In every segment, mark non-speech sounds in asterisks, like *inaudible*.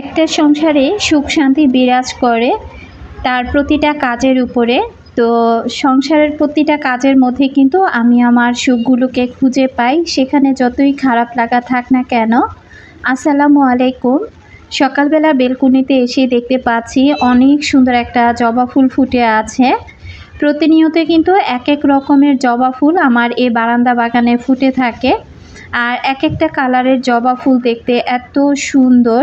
একটা সংসারে সুখ শান্তি বিরাজ করে তার প্রতিটা কাজের উপরে। তো সংসারের প্রতিটা কাজের মধ্যে কিন্তু আমি আমার সুখগুলোকে খুঁজে পাই। সেখানে যতই খারাপ লাগা থাক না কেন, আসসালামু আলাইকুম। সকালবেলা বেলকুনিতে এসে দেখতে পাচ্ছি অনেক সুন্দর একটা জবা ফুল ফুটে আছে। প্রতিনিয়ত কিন্তু এক এক রকমের জবা ফুল আমার এই বারান্দা বাগানে ফুটে থাকে। আর এক একটা কালারের জবা ফুল দেখতে এত সুন্দর।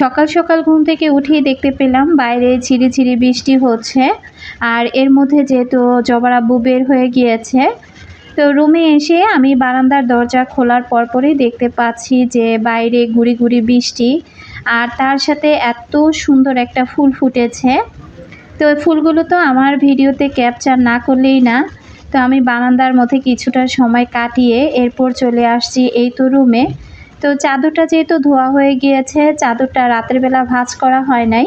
সকাল সকাল ঘুম থেকে উঠেই দেখতে পেলাম বাইরে ঝিরিঝিরি বৃষ্টি হচ্ছে। আর এর মধ্যে যেহেতু জবার আব্বু বের হয়ে গিয়েছে, তো রুমে এসে আমি বারান্দার দরজা খোলার পরপরই দেখতে পাচ্ছি যে বাইরে গুড়ি গুড়ি বৃষ্টি, আর তার সাথে এত সুন্দর একটা ফুল ফুটেছে। তো ফুলগুলো তো আমার ভিডিওতে ক্যাপচার না করলেই না। তো আমি বারান্দার মধ্যে কিছুটা সময় কাটিয়ে এরপর চলে আসছি এই তো রুমে। তো চাদরটা যেহেতু ধোয়া হয়ে গিয়েছে, চাদরটা রাতের বেলা ভাঁজ করা হয় নাই।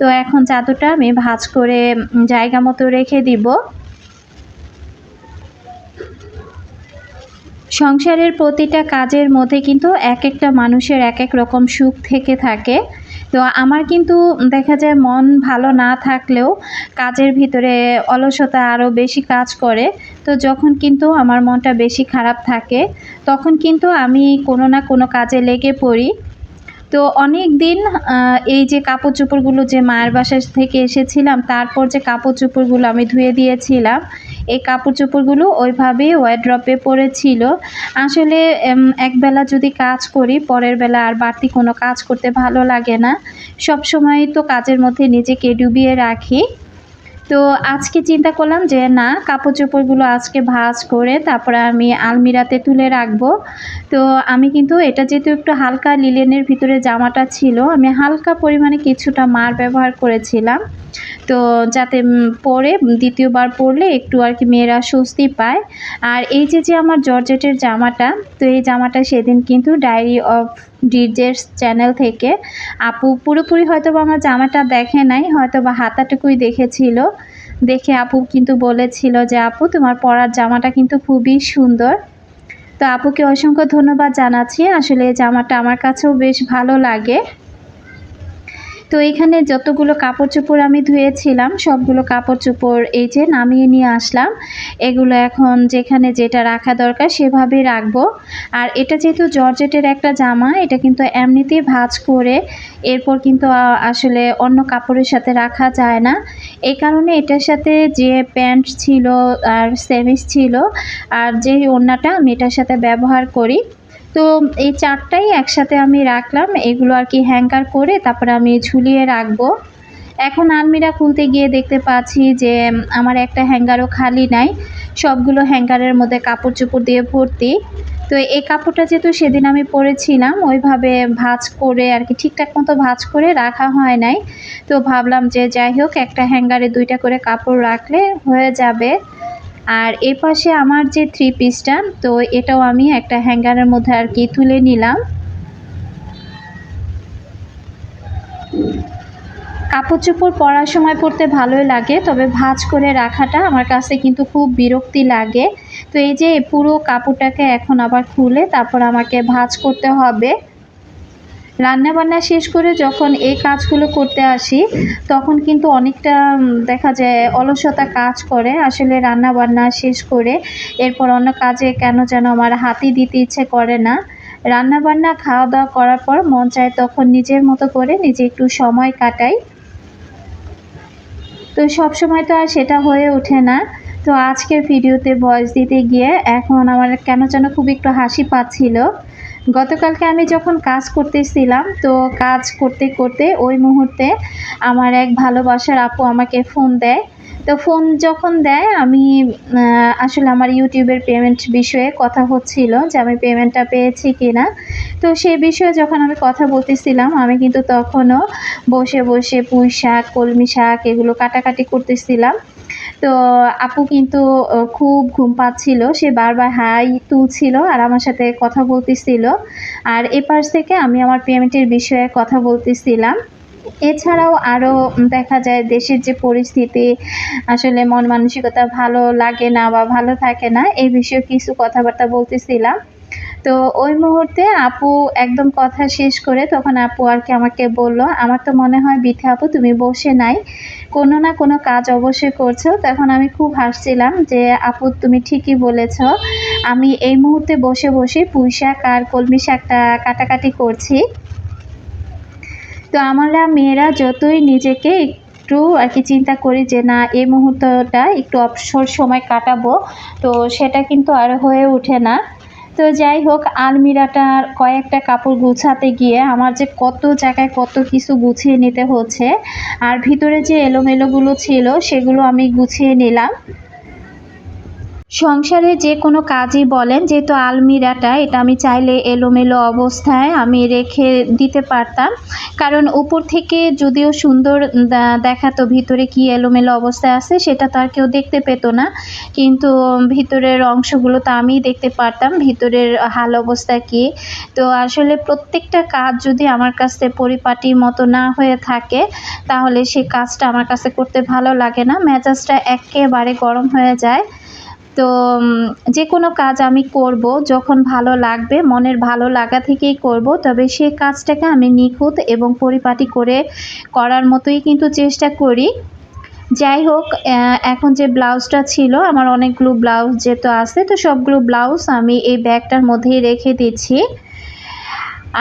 তো এখন চাদরটা আমি ভাঁজ করে জায়গা মতো রেখে দিব। সংসারের প্রতিটা কাজের মধ্যে কিন্তু এক একটা মানুষের এক এক রকম সুখ থেকে থাকে। তো আমার কিন্তু দেখা যায় মন ভালো না থাকলেও কাজের ভিতরে অলসতা আরও বেশি কাজ করে। তো যখন কিন্তু আমার মনটা বেশি খারাপ থাকে, তখন কিন্তু আমি কোনো না কোনো কাজে লেগে পড়ি। তো অনেক দিন এই যে কাপড় চোপড়গুলো যে মায়ের বাসা থেকে এসেছিলাম, তারপর যে কাপড় চোপড়গুলো আমি ধুয়ে দিয়েছিলাম, এই কাপড় চোপড়গুলো ওইভাবেই ওয়ারড্রপে পড়েছিল। আসলে একবেলা যদি কাজ করি, পরের বেলা আর বাড়তি কোনো কাজ করতে ভালো লাগে না। সব সময় তো কাজের মধ্যে নিজেকে ডুবিয়ে রাখি। তো আজকে চিন্তা করলাম যে না কাপড় চোপড়গুলো আজকে ভাজ করে তারপরে আমি আলমিরাতে তুলে রাখব। তো আমি কিন্তু এটা যেহেতু একটু হালকা লিলেনের ভিতরে জামাটা ছিল, আমি হালকা পরিমাণে কিছুটা মার ব্যবহার করেছিলাম। তো যাতে পরে দ্বিতীয়বার পরলে একটু আর কি মেয়েরা স্বস্তি পায়। আর এই যে যে আমার জর্জেটের জামাটা, তো এই জামাটা সেদিন কিন্তু ডায়েরি অফ ডিজেস চ্যানেল থেকে। আপু পুরোপুরি হয়তো বা আমার জামাটা দেখে নাই হয়তো বা হাতাটুকুই দেখেছিল। দেখে আপু কিন্তু বলেছিল যে, আপু, তোমার পরার জামাটা কিন্তু খুবই সুন্দর। তো আপুকে অসংখ্য ধন্যবাদ জানাচ্ছি। আসলে এই জামাটা আমার কাছেও বেশ ভালো লাগে। তো এখানে যতগুলো কাপড় চোপড় আমি ধুয়েছিলাম, সবগুলো কাপড় চোপড় এই যে নামিয়ে নিয়ে আসলাম। এগুলো এখন যেখানে যেটা রাখা দরকার সেভাবে রাখব। আর এটা যেহেতু জর্জেটের একটা জামা, এটা কিন্তু এমনিতেই ভাজ করে এরপর কিন্তু আসলে অন্য কাপড়ের সাথে রাখা যায় না। এই কারণে এটার সাথে যে প্যান্ট ছিল আর সেমিস ছিল আর যে ওড়নাটা আমি এটার সাথে ব্যবহার করি। তো এই চারটাই একসাথে আমি রাখলাম। এগুলো আর কি হ্যাঙ্গার করে তারপরে আমি ঝুলিয়ে রাখব। এখন আলমিরা খুলতে গিয়ে দেখতে পাচ্ছি যে আমার একটা হ্যাঙ্গারও খালি নাই। সবগুলো হ্যাঙ্গারের মধ্যে কাপড় চোপড় দিয়ে ভর্তি। তো এই কাপড়টা যেহেতু সেদিন আমি পরেছিলাম, ওইভাবে ভাঁজ করে আর কি ঠিকঠাক মতো ভাঁজ করে রাখা হয় নাই। তো ভাবলাম যে যাই হোক, একটা হ্যাঙ্গারে দুইটা করে কাপড় রাখলে হয়ে যাবে। আর এর পাশে আমার যে থ্রি পিসটা তো এটাও আমি একটা হ্যাঙ্গারের মধ্যে আর কি তুলে নিলাম। কাপড় চোপড় পরার সময় পরতে ভালোই লাগে, তবে ভাঁজ করে রাখাটা আমার কাছে কিন্তু খুব বিরক্তি লাগে। তো এই যে পুরো কাপড়টাকে এখন আবার খুলে তারপর আমাকে ভাঁজ করতে হবে। রান্না বান্না শেষ করে যখন এই কাজগুলো করতে আসি, তখন কিন্তু অনেকটা দেখা যায় অলসতা কাজ করে। আসলে রান্না বান্না শেষ করে এরপর অন্য কাজে কেন যেন আমার হাতি দিতে ইচ্ছে করে না। রান্না বান্না খাওয়া দাওয়া করার পর মন চায় তখন নিজের মতো করে নিজে একটু সময় কাটাই। তো সব সময় তো আর সেটা হয়ে ওঠে না। তো আজকের ভিডিওতে ভয়েস দিতে গিয়ে এখন আমার কেন যেন খুব একটু হাসি পাচ্ছিল। গতকালকে আমি যখন কাজ করতেছিলাম, তো কাজ করতে করতে ওই মুহূর্তে আমার এক ভালোবাসার আপু আমাকে ফোন দেয়। তো ফোন যখন দেয়, আমি আসলে আমার ইউটিউবের পেমেন্ট বিষয়ে কথা হচ্ছিল যে আমি পেমেন্টটা পেয়েছি কি না তো সেই বিষয়ে যখন আমি কথা বলতেছিলাম, আমি কিন্তু তখনও বসে বসে পুঁই শাক কলমি শাক এগুলো কাটাকাটি করতেছিলাম। তো আপু কিন্তু খুব ঘুম পাচ্ছিল। সে বারবার হাই তুলছিল আর আমার সাথে কথা বলতেছিল। আর এপাশ থেকে আমি আমার পেমেন্টের বিষয়ে কথা বলতেছিলাম। এছাড়াও আরও দেখা যায় দেশের যে পরিস্থিতি, আসলে মন মানসিকতা ভালো লাগে না বা ভালো থাকে না এই বিষয়ে কিছু কথাবার্তা বলতেছিলাম। তো ওই মুহূর্তে আপু একদম কথা শেষ করে তখন আপু আর কি আমাকে বলল, আমার তো মনে হয় বিথে আপু, তুমি বসে নাই। কোনো না কোনো কাজ অবশ্যই করছ। তখন আমি খুব হাসছিলাম যে, আপু, তুমি ঠিকই বলেছ। আমি এই মুহূর্তে বসে বসে পুঁই শাক আর কলমি শাকটা কাটাকাটি করছি। তো আমরা মেয়েরা যতই নিজেকে একটু আর কি চিন্তা করি যে, না এই মুহূর্তটা একটু অবসর সময় কাটাবো। তো সেটা কিন্তু আর হয়ে ওঠে না। তো যাই হোক, আলমিরাটার কয়েকটা কাপড় গুছাতে গিয়ে আমার যে কত জায়গায় কত কিছু গুছিয়ে নিতে হচ্ছে, আর ভিতরে যে এলোমেলোগুলো ছিল সেগুলো আমি গুছিয়ে নিলাম। সংসারে যে কোনো কাজই বলেন, যেহেতু আলমিরাটা, এটা আমি চাইলে এলোমেলো অবস্থায় আমি রেখে দিতে পারতাম। কারণ উপর থেকে যদিও সুন্দর দেখাতো ভিতরে কি এলোমেলো অবস্থায় আছে, সেটা তো আর কেউ দেখতে পেতো না। কিন্তু ভিতরের অংশগুলো তো আমিই দেখতে পারতাম, ভিতরের হাল অবস্থা কি। তো আসলে প্রত্যেকটা কাজ যদি আমার কাছে পরিপাটি মতো না হয়ে থাকে, তাহলে সে কাজটা আমার কাছে করতে ভালো লাগে না। মেজাজটা একেবারে গরম হয়ে যায়। তো যে কোনো কাজ আমি করব, যখন ভালো লাগবে, মনের ভালো লাগা থেকেই করব, তবে সে কাজটাকে আমি নিখুঁত এবং পরিপাটি করে করার মতোই কিন্তু চেষ্টা করি। যাই হোক এখন যে ব্লাউজটা ছিল, আমার অনেকগুলো ব্লাউজ যেহেতু আছে, তো সবগুলো ব্লাউজ আমি এই ব্যাগটার মধ্যেই রেখে দিচ্ছি।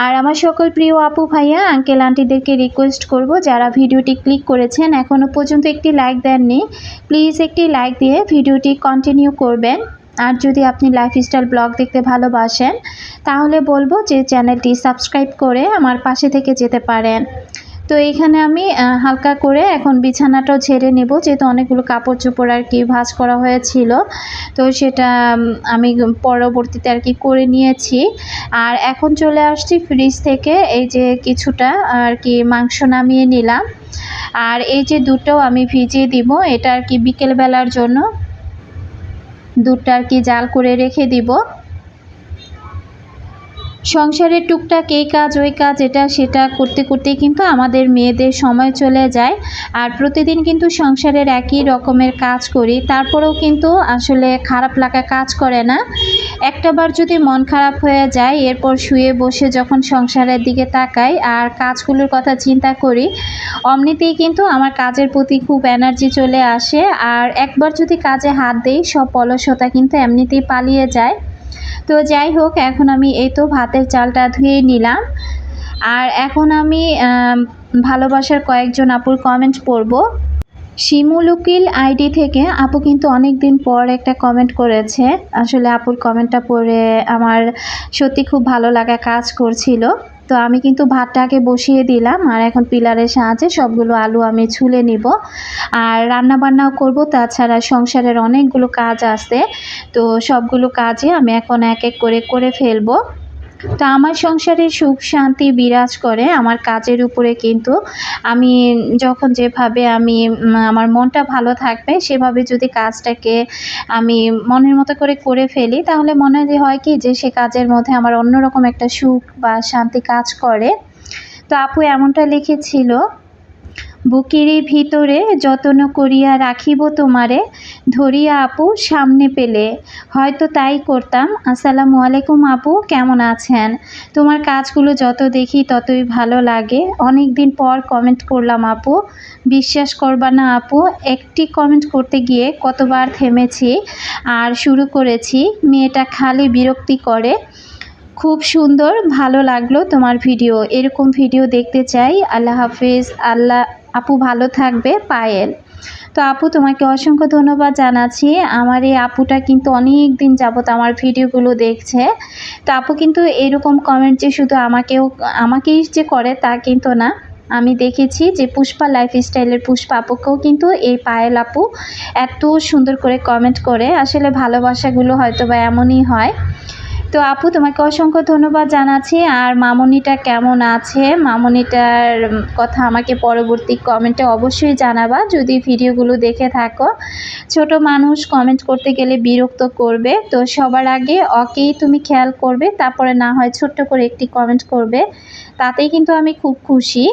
আর আমার সকল প্রিয় আপু, ভাইয়া আঙ্কেল আন্টিদেরকে রিকোয়েস্ট করব যারা ভিডিওটি ক্লিক করেছেন এখনও পর্যন্ত একটি লাইক দেননি প্লিজ একটি লাইক দিয়ে ভিডিওটি কন্টিনিউ করবেন। আর যদি আপনি লাইফস্টাইল ব্লগ দেখতে ভালোবাসেন, তাহলে বলব যে চ্যানেলটি সাবস্ক্রাইব করে আমার পাশে থেকে যেতে পারেন। তো এইখানে আমি হালকা করে এখন বিছানাটাও ছেড়ে নেব, যেহেতু অনেকগুলো কাপড় চোপড় আর কি ভাজ করা হয়েছিল। তো সেটা আমি পরবর্তীতে আর কি করে নিয়েছি। আর এখন চলে আসছি ফ্রিজ থেকে, এই যে কিছুটা আর কি মাংস নামিয়ে নিলাম। আর এই যে দুটো আমি ভিজিয়ে দিব, এটা আর কি বিকেলবেলার জন্য। দুধটা আর কি জাল করে রেখে দিব। সংসারের টুকটাক এই কাজ, ওই কাজ, এটা, সেটা করতে করতেই কিন্তু আমাদের মেয়েদের সময় চলে যায়। আর প্রতিদিন কিন্তু সংসারের একই রকমের কাজ করি। তারপরেও কিন্তু আসলে খারাপ লাগা কাজ করে না। একটাবার যদি মন খারাপ হয়ে যায়, এরপর শুয়ে বসে যখন সংসারের দিকে তাকাই আর কাজগুলোর কথা চিন্তা করি, অমনিতেই কিন্তু আমার কাজের প্রতি খুব এনার্জি চলে আসে। আর একবার যদি কাজে হাত দেই, সব অলসতা কিন্তু এমনিতেই পালিয়ে যায়। তো যাই হোক, এখন আমি এই তো ভাতের চালটা ধুয়ে নিলাম। আর এখন আমি ভালোবাসার কয়েকজন আপুর কমেন্ট পড়ব। শিমুল উকিল আইডি থেকে আপু কিন্তু অনেক দিন পর একটা কমেন্ট করেছে। আসলে আপুর কমেন্টটা পড়ে আমার সত্যি খুব ভালো লাগা কাজ করছিল। তো আমি কিন্তু ভাতটাকে বসিয়ে দিলাম, আর এখন পিলারের সাহায্যে সবগুলো আলু আমি ছুলে নিব। আর রান্না বান্নাও করব, তাছাড়া সংসারের অনেকগুলো কাজ আছে, তো সবগুলো কাজই আমি এখন এক এক করে করে ফেলব। তো আমার সংসারে সুখ শান্তি বিরাজ করে আমার কাজের উপরে কিন্তু আমি যখন যেভাবে আমি আমার মনটা ভালো থাকবে, সেভাবে যদি কাজটাকে আমি মনের মতো করে করে ফেলি, তাহলে মনে হয় কি যে সে কাজের মধ্যে আমার অন্যরকম একটা সুখ বা শান্তি কাজ করে। তো আপু এমনটা লিখেছিল বুকেরই ভিতরে যত্ন করিয়া রাখিব তোমারে, ধরিয়া আপু সামনে পেলে। হয়তো তাই করতাম। আসসালামু আলাইকুম আপু, কেমন আছেন? তোমার কাজগুলো যত দেখি ততই ভালো লাগে। অনেক দিন পর কমেন্ট করলাম আপু। বিশ্বাস করবা না আপু, একটি কমেন্ট করতে গিয়ে কতবার থেমেছি আর শুরু করেছি। মেয়েটা খালি বিরক্তি করে। খুব সুন্দর, ভালো লাগল তোমার ভিডিও। এরকম ভিডিও দেখতে চাই। আল্লাহ হাফিজ। আল্লাহ আপু ভালো থাকবে, পায়েল। তো আপু, তোমাকে অসংখ্য ধন্যবাদ জানাচ্ছি। আমার এই আপুটা কিন্তু অনেক দিন যাবত আমার ভিডিওগুলো দেখছে। তো আপু কিন্তু এরকম কমেন্ট যে শুধু আমাকেও, আমাকেই যে করে তা কিন্তু না। আমি দেখেছি যে পুষ্পা লাইফস্টাইলের পুষ্পা আপুকেও কিন্তু এই পায়েল আপু এত সুন্দর করে কমেন্ট করে। আসলে ভালোবাসাগুলো হয়তো বা এমনই হয়। তো আপু, তোমাকে অসংখ্য ধন্যবাদ জানাচ্ছি। আর মামনিটা কেমন আছে? মামনিটার কথা আমাকে পরবর্তী কমেন্টে অবশ্যই জানাবা, যদি ভিডিওগুলো দেখে থাকো। ছোট মানুষ কমেন্ট করতে গেলে বিরক্ত করবে। তো সবার আগে অকেই তুমি খেয়াল করবে, তারপরে না হয় ছোট্ট করে একটি কমেন্ট করবে। তাতেই কিন্তু আমি খুব খুশি।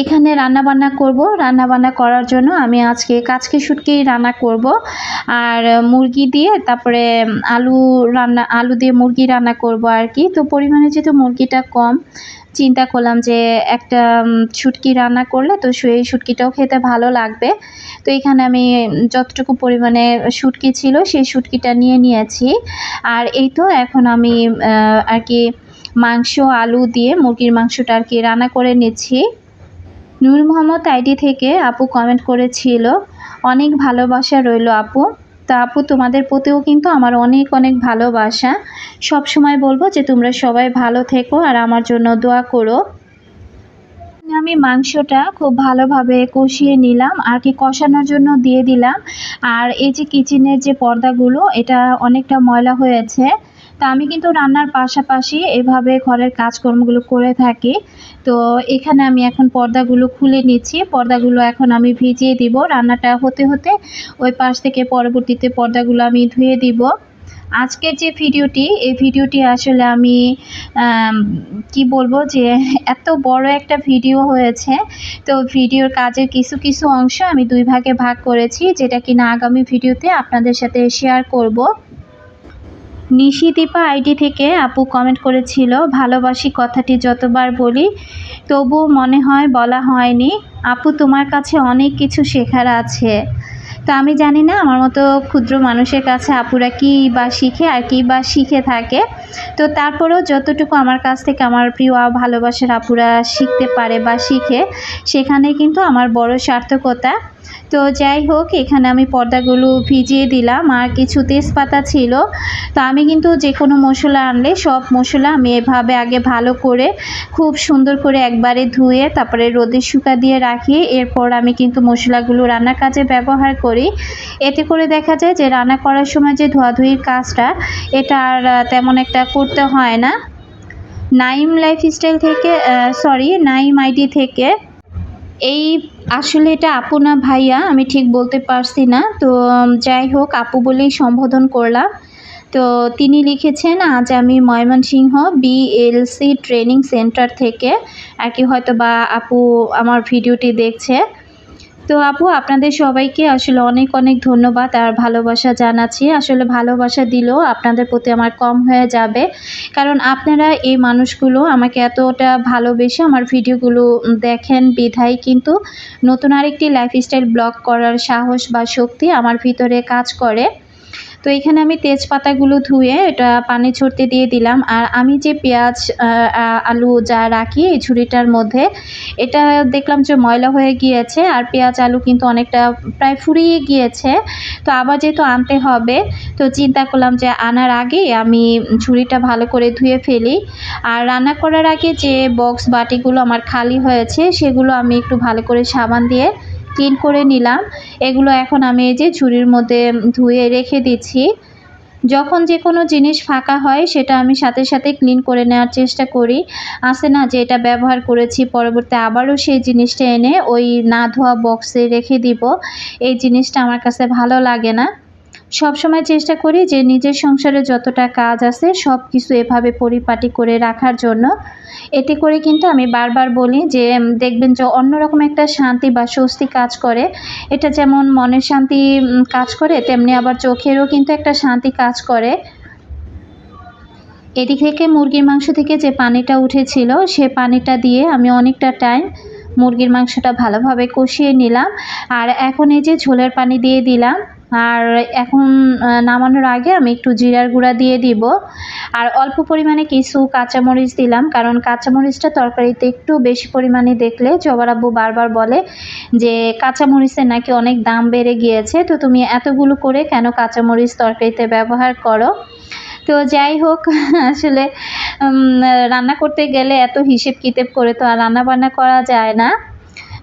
এখানে রান্না বান্না করব। রান্না বান্না করার জন্য আমি আজকে কাচকি শুটকি রান্না করব। আর মুরগি দিয়ে তারপরে আলু রান্না, আলু দিয়ে মুরগি রান্না করব আর কি তো পরিমাণে যেহেতু মুরগিটা কম, চিন্তা করলাম যে একটা শুটকি রান্না করলে তো সেই শুটকিটাও খেতে ভালো লাগবে। তো এখানে আমি যতটুকু পরিমাণে শুটকি ছিল সেই শুটকিটা নিয়ে নিয়েছি। আর এই তো এখন আমি আর কি মাংস, আলু দিয়ে মুরগির মাংসটা আর কি রান্না করে নিচ্ছি। নূর মোহাম্মদ আইডি থেকে আপু কমেন্ট করেছিল, অনেক ভালোবাসা রইল আপু। তা আপু, তোমাদের প্রতিও কিন্তু আমার অনেক অনেক ভালোবাসা। সব সময় বলব যে তোমরা সবাই ভালো থেকো আর আমার জন্য দোয়া করো। আমি মাংসটা খুব ভালোভাবে কষিয়ে নিলাম আর কি কষানোর জন্য দিয়ে দিলাম। আর এই যে কিচেনের যে পর্দাগুলো, এটা অনেকটা ময়লা হয়েছে। তা আমি কিন্তু রান্নার পাশাপাশি এভাবে ঘরের কাজকর্মগুলো করে থাকি। তো এখানে আমি এখন পর্দাগুলো খুলে নিচ্ছি। পর্দাগুলো এখন আমি ভিজিয়ে দিব। রান্নাটা হতে হতে ওই পাশ থেকে পরবর্তীতে পর্দাগুলো আমি ধুয়ে দিব। আজকের যে ভিডিওটি, এই ভিডিওটি আসলে আমি কি বলব যে এত বড় একটা ভিডিও হয়েছে। তো ভিডিওর কাজের কিছু কিছু অংশ আমি দুই ভাগে ভাগ করেছি, যেটা কিনা আগামী ভিডিওতে আপনাদের সাথে শেয়ার করব। নিশিদীপা আইডি থেকে আপু কমেন্ট করেছিল, ভালোবাসি কথাটি যতবার বলি তবু মনে হয় বলা হয়নি। আপু, তোমার কাছে অনেক কিছু শেখার আছে। তো আমি জানি না, আমার মতো ক্ষুদ্র মানুষের কাছে আপুরা কী বা শিখে আর কী বা শিখে থাকে। তো তারপরেও যতটুকু আমার কাছ থেকে আমার প্রিয় ভালোবাসার আপুরা শিখতে পারে বা শিখে সেখানে কিন্তু আমার বড় সার্থকতা। তো যাই হোক, এখানে আমি পর্দাগুলো ভিজিয়ে দিলাম। আর কিছু তেজপাতা ছিল। তো আমি কিন্তু যে কোনো মশলা আনলে, সব মশলা আমি এভাবে আগে ভালো করে, খুব সুন্দর করে একবারে ধুয়ে, তারপরে রোদে শুকা দিয়ে রাখি এরপর আমি কিন্তু মশলাগুলো রান্নার কাজে ব্যবহার করি। এতে করে দেখা যায় যে, রান্না করার সময় যে ধোয়াধুয়ির কাজটা, এটা আর তেমন একটা করতে হয় না। নাইম লাইফস্টাইল থেকে সরি নাইম আইডি থেকে এই আসলে এটা আপু না ভাইয়া, আমি ঠিক বলতে পারছি না। তো যাই হোক, আপু বলেই সম্বোধন করলাম। তো, তিনি লিখেছেন, আজ আমি ময়মনসিংহ বিএলসি ট্রেনিং সেন্টার থেকে। আর কি হয়তো বা আপু আমার ভিডিওটি দেখছে। তো আপু, আপনাদের সবাইকে আসলে অনেক অনেক ধন্যবাদ আর ভালোবাসা জানাচ্ছি। আসলে ভালোবাসা দিলেও আপনাদের প্রতি আমার কম হয়ে যাবে। কারণ আপনারা এই মানুষগুলো আমাকে এতটা ভালোবেসে আমার ভিডিওগুলো দেখেন বিধায়, কিন্তু নতুন আরেকটি লাইফস্টাইল ব্লগ করার সাহস বা শক্তি আমার ভিতরে কাজ করে। তো এখানে আমি তেজপাতাগুলো ধুয়ে এটা পানি ছড়তে দিয়ে দিলাম। আর আমি যে পেঁয়াজ আলু যা রাখি এই ঝুড়িটার মধ্যে, এটা দেখলাম যে ময়লা হয়ে গিয়েছে আর পেঁয়াজ, আলু কিন্তু অনেকটা প্রায় ফুরিয়ে গিয়েছে। তো আবার যেহেতু আনতে হবে, তো চিন্তা করলাম যে আনার আগে আমি ঝুড়িটা ভালো করে ধুয়ে ফেলি। আর রান্না করার আগে যে বক্স বাটিগুলো আমার খালি হয়েছে, সেগুলো আমি একটু ভালো করে সাবান দিয়ে ক্লিন করে নিলাম। এগুলো এখন আমি এই যে ঝুড়ির মধ্যে ধুয়ে রেখে দিচ্ছি। যখন যে কোনো জিনিস ফাঁকা হয়, সেটা আমি সাথে সাথে ক্লিন করে নেওয়ার চেষ্টা করি। আসে না যে এটা ব্যবহার করেছি, পরবর্তী আবারও সেই জিনিসটা এনে ওই না ধোয়া বক্সে রেখে দিব। এই জিনিসটা আমার কাছে ভালো লাগে না। সব সময় চেষ্টা করি যে নিজের সংসারে যতটা কাজ আছে সব কিছু এভাবে পরিপাটি করে রাখার জন্য। এতে করে কিন্তু আমি বারবার বলি যে দেখবেন যে অন্যরকম একটা শান্তি বা স্বস্তি কাজ করে। এটা যেমন মনের শান্তি কাজ করে, তেমনি আবার চোখেরও কিন্তু একটা শান্তি কাজ করে। এদিক থেকে মুরগির মাংস থেকে যে পানিটা উঠেছিল, সে পানিটা দিয়ে আমি অনেকটা টাইম মুরগির মাংসটা ভালোভাবে কষিয়ে নিলাম। আর এখন এই যে ঝোলের পানি দিয়ে দিলাম আর এখন নামানোর আগে আমি একটু জিরার গুঁড়া দিয়ে দিব। আর অল্প পরিমাণে কিছু কাঁচামরিচ দিলাম, কারণ কাঁচামরিচটা তরকারিতে একটু বেশি পরিমাণে দেখলে জবার আব্বু বারবার বলে যে কাঁচামরিচের নাকি অনেক দাম বেড়ে গিয়েছে। তো তুমি এতগুলো করে কেন কাঁচামরিচ তরকারিতে ব্যবহার করো? তো যাই হোক, *laughs* আসলে রান্না করতে গেলে এত হিসেব কিতেব করে তো আর রান্না বান্না করা যায় না।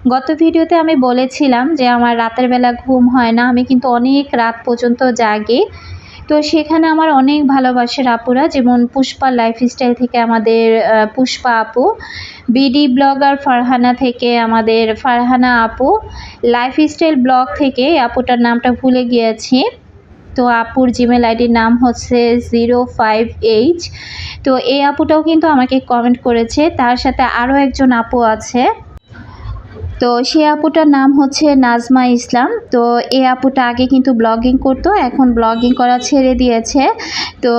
গত ভিডিওতে আমি বলেছিলাম যে আমার রাতের বেলা ঘুম হয় না, আমি কিন্তু অনেক রাত পর্যন্ত জাগি। তো সেখানে আমার অনেক ভালোবাসার আপুরা, যেমন পুষ্পা লাইফস্টাইল থেকে আমাদের পুষ্পা আপু বিডি ব্লগার ফারহানা থেকে আমাদের ফারহানা আপু লাইফস্টাইল ব্লগ থেকে আপুটার নামটা ভুলে গিয়েছি। তো আপুর জিমেল আইডির নাম হচ্ছে জিরো ফাইভ এইচ তো এই আপুটাও কিন্তু আমাকে কমেন্ট করেছে, তার সাথে আরও একজন আপু আছে। তো সে আপুটার নাম হচ্ছে নাজমা ইসলাম। তো এই আপুটা আগে কিন্তু ব্লগিং করতো, এখন ব্লগিং করা ছেড়ে দিয়েছে। তো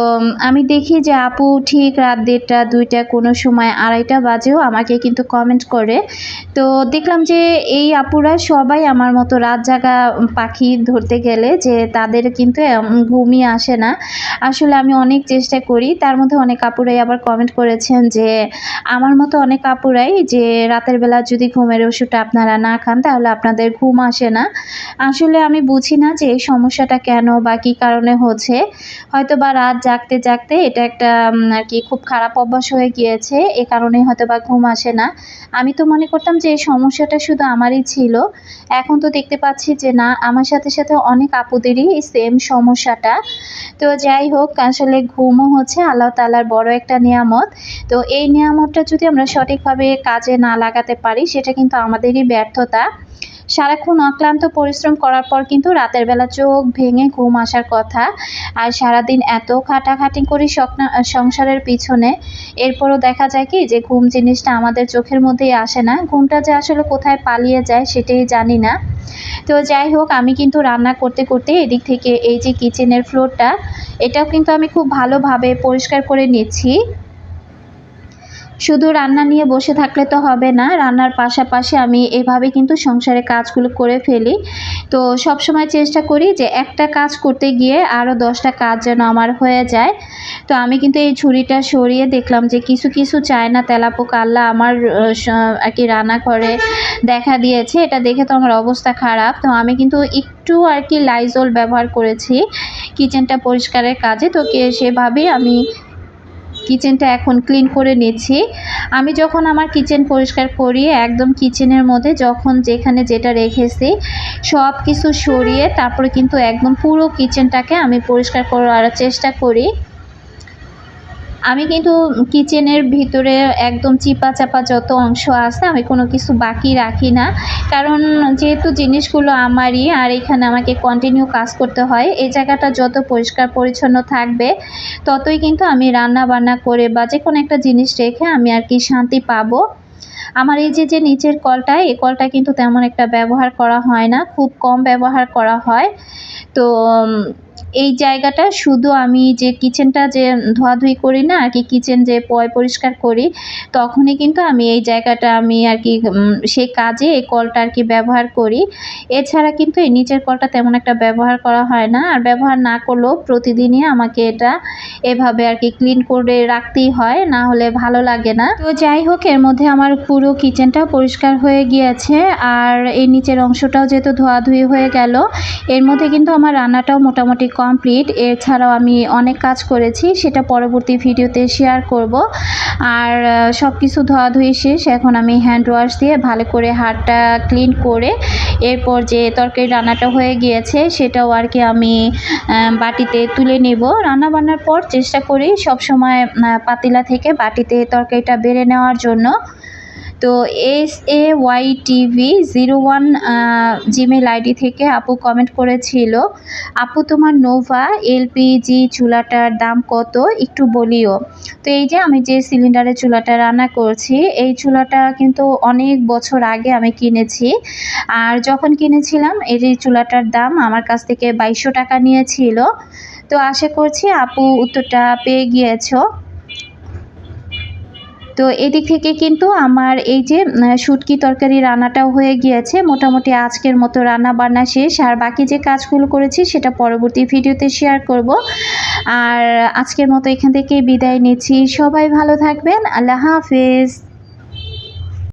আমি দেখি যে আপু ঠিক রাত দেড়টা, দুইটা কোনো সময় আড়াইটা বাজেও আমাকে কিন্তু কমেন্ট করে। তো দেখলাম যে এই আপুরা সবাই আমার মতো রাত জাগা পাখি ধরতে গেলে যে তাদের কিন্তু ঘুমই আসে না। আসলে আমি অনেক চেষ্টা করি, তার মধ্যে অনেক আপুরাই আবার কমেন্ট করেছেন যে, আমার মতো অনেক আপুরাই যে রাতের বেলা যদি ঘুমের ওষুধটা আপনারা না খান, তাহলে আপনাদের ঘুম আসে না। আসলে আমি বুঝি না যে এই সমস্যাটা কেন বা কী কারণে হচ্ছে। হয়তো বা রাত জাগতে জাগতে এটা একটা আর কি খুব খারাপ অভ্যাস হয়ে গিয়েছে, এ কারণে হয়তো বা ঘুম আসে না। আমি তো মনে করতাম যে এই সমস্যাটা শুধু আমারই ছিল। এখন তো দেখতে পাচ্ছি যে না, আমার সাথে সাথে অনেক আপুদেরই সেম সমস্যাটা। তো যাই হোক, আসলে ঘুমও হচ্ছে, আল্লাহ তালার বড় একটা নিয়ামত। তো এই নিয়ামতটা যদি আমরা সঠিকভাবে কাজে না লাগাতে পারি, সেটা কিন্তু আমাদেরই ব্যর্থতা। সারাক্ষণ অক্লান্ত পরিশ্রম করার পর কিন্তু রাতের বেলা চোখ ভেঙে ঘুম আসার কথা। আর সারাদিন এত খাটাখাটি করি সংসারের পিছনে। এরপরও দেখা যায় কি যে ঘুম জিনিসটা আমাদের চোখের মধ্যেই আসে না। ঘুমটা যে আসলে কোথায় পালিয়ে যায় সেটাই জানি না। তো যাই হোক, আমি কিন্তু রান্না করতে করতে এদিক থেকে এই যে কিচেনের ফ্লোরটা এটাও কিন্তু আমি খুব ভালোভাবে পরিষ্কার করে নিচ্ছি। শুধু রান্না নিয়ে বসে থাকলে তো হবে না, রান্নার পাশাপাশি আমি এভাবে কিন্তু সংসারে কাজগুলো করে ফেলি। তো সব সময় চেষ্টা করি যে একটা কাজ করতে গিয়ে আরও দশটা কাজ যেন আমার হয়ে যায়। তো আমি কিন্তু এই ছুরিটা সরিয়ে দেখলাম যে কিছু কিছু চায়না তেলাপোকা আল্লাহ আমার আর কি রান্না করে দেখা দিয়েছে, এটা দেখে তো আমার অবস্থা খারাপ। তো আমি কিন্তু একটু আর কি লাইজল ব্যবহার করেছি কিচেনটা পরিষ্কারের কাজে। তো সেভাবেই আমি কিচেনটা এখন ক্লিন করে নিচ্ছি। আমি যখন আমার কিচেন পরিষ্কার করি একদম কিচেনের মধ্যে যখন যেখানে যেটা রেখেছি, সব কিছু সরিয়ে তারপরে কিন্তু একদম পুরো কিচেনটাকে আমি পরিষ্কার করার চেষ্টা করি। আমি কিন্তু কিচেনের ভিতরে একদম চিপা চাপা যত অংশ আছে, আমি কোনো কিছু বাকি রাখি না। কারণ যেহেতু জিনিসগুলো আমারই, আর এখানে আমাকে কন্টিনিউ কাজ করতে হয়, এই জায়গাটা যত পরিষ্কার পরিচ্ছন্ন থাকবে, ততই কিন্তু আমি রান্না বান্না করে বা যে কোনো একটা জিনিস রেখে আমি আর কি শান্তি পাবো। আমার এই যে যে নিচের কলটা, এই কলটা কিন্তু তেমন একটা ব্যবহার করা হয় না, খুব কম ব্যবহার করা হয়। তো এই জায়গাটা শুধু আমি যে কিচেনটা যে ধোয়াধুয়ি করি না, আর কি কিচেন যে পয় পরিষ্কার করি, তখনই কিন্তু আমি এই জায়গাটা আমি আর কি সেই কাজে এই কলটা আর কি ব্যবহার করি। এছাড়া কিন্তু এই নিচের কলটা তেমন একটা ব্যবহার করা হয় না, আর ব্যবহার না করলেও প্রতিদিনই আমাকে এটা এভাবে আর কি ক্লিন করে রাখতেই হয়, না হলে ভালো লাগে না। তো যাই হোক, এর মধ্যে আমার পুরো কিচেনটাও পরিষ্কার হয়ে গিয়েছে, আর এই নিচের অংশটাও যেহেতু ধোয়াধুয়ি হয়ে গেল, এর মধ্যে কিন্তু আমার রান্নাটাও মোটামুটি কমপ্লিট এছাড়াও আমি অনেক কাজ করেছি, সেটা পরবর্তী ভিডিওতে শেয়ার করব। আর সব কিছু ধোয়াধুয়ি শেষ, এখন আমি হ্যান্ড ওয়াশ দিয়ে ভালো করে হাতটা ক্লিন করে, এরপর যে তরকারি রান্নাটা হয়ে গিয়েছে, সেটাও আর কি আমি বাটিতে তুলে নেব। রান্না বান্নার পর চেষ্টা করি সব সময় পাতিলা থেকে বাটিতে তরকারিটা বেড়ে নেওয়ার জন্য। তো S A Y TV zero one Gmail ID থেকে আপু কমেন্ট করেছিল, আপু, তোমার নোভা এলপিজি চুলাটার দাম কত? একটু বলিও। তো এই যে আমি যে সিলিন্ডারের চুলাটা রান্না করছি, এই চুলাটা কিন্তু অনেক বছর আগে আমি কিনেছি। আর যখন কিনেছিলাম, এই যে চুলাটার দাম আমার কাছ থেকে বাইশশো টাকা নিয়েছিল। তো আশা করছি আপু উত্তরটা পেয়ে গিয়েছো। তো এদিক থেকে কিন্তু আমার এই যে সুটকি তরকারি রান্নাটাও হয়ে গিয়েছে। মোটামুটি আজকের মতো রান্না বান্না শেষ। আর বাকি যে কাজগুলো করেছি, সেটা পরবর্তী ভিডিওতে শেয়ার করব। আর আজকের মতো এখান থেকে বিদায় নিচ্ছি। সবাই ভালো থাকবেন। আল্লাহ হাফেজ।